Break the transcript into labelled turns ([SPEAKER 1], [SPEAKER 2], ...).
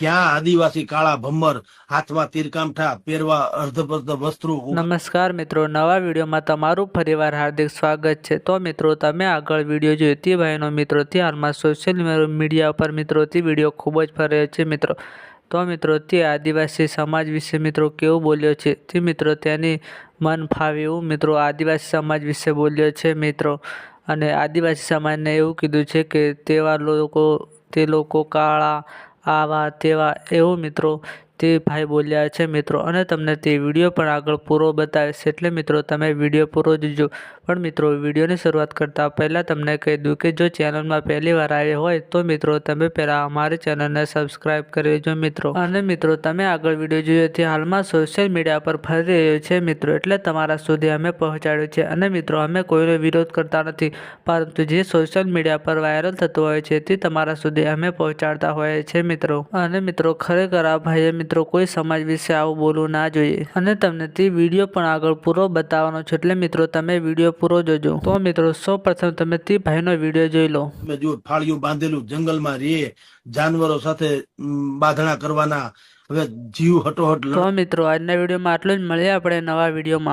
[SPEAKER 1] ક્યાં આદિવાસી કાળા ભમ્મર હાથમાં તીરકામઠા, પહેરવા અર્ધપર્ધ વસ્ત્રો
[SPEAKER 2] નમસ્કાર મિત્રો, નવા વિડીયોમાં તમારું ફરીવાર હાર્દિક સ્વાગત છે. તો મિત્રો, તમે આગળ વીડિયો જોયો તે ભાઈનો મિત્રો તે હાલમાં સોશિયલ મીડિયા પર મિત્રો તે વીડિયો ખૂબ જ ફરે છે મિત્રો. તો મિત્રો, તે આદિવાસી સમાજ વિશે મિત્રો કેવું બોલ્યો છે? તે મિત્રો તેની મન ફાવે એવું મિત્રો આદિવાસી સમાજ વિશે બોલ્યો છે મિત્રો. અને આદિવાસી સમાજને એવું કીધું છે કે તેવા લોકો, તે લોકો કાળા આવા તેવા એવું મિત્રો તે ભાઈ બોલ્યા છે, મિત્રો, અને તમને તે વીડિયો પણ આગળ પૂરો બતાવે છે એટલે, મિત્રો, તમે વીડિયો પૂરો જોજો. પણ, મિત્રો, વિડીયોની શરૂઆત કરતાં પહેલાં તમને કહી દઉં કે જો ચેનલમાં પહેલી વાર આવ્યા હોય, તો, મિત્રો, તમે પહેલાં અમારી ચેનલને સબસ્ક્રાઈબ કરી લેજો, મિત્રો. અને, મિત્રો, તમે આગળ વીડિયો જોયો તે હાલમાં સોશિયલ મીડિયા પર ફરી રહ્યો છે, મિત્રો, એટલે તમારા સુધી અમે પહોંચાડ્યું છે. અને, મિત્રો, અમે કોઈનો વિરોધ કરતા નથી, પરંતુ જે સોશિયલ મીડિયા પર વાયરલ થતું હોય છે, તે તમારા સુધી અમે પહોંચાડતા હોઈએ છીએ, મિત્રો. અને, મિત્રો, ખરેખર આ ભાઈએ મિત્રો કોઈ સમાજ વિશે આવું બોલવું ના જોઈએ. અને તમને તે વીડિયો પણ આગળ પૂરો બતાવવાનો છે. એટલે મિત્રો તમે વીડિયો પૂરો જોજો. તો મિત્રો સૌ પ્રથમ તમે તે ભાઈનો વીડિયો જોઈ લો.
[SPEAKER 1] જો ફાળિયું બાંધેલું જંગલમાં રે જાનવરો સાથે બાંધણા કરવાના. હવે જીવ હટોહટ
[SPEAKER 2] તો મિત્રો આજના વિડીયોમાં આટલું જ. મળીએ આપણે નવા વિડીયોમાં.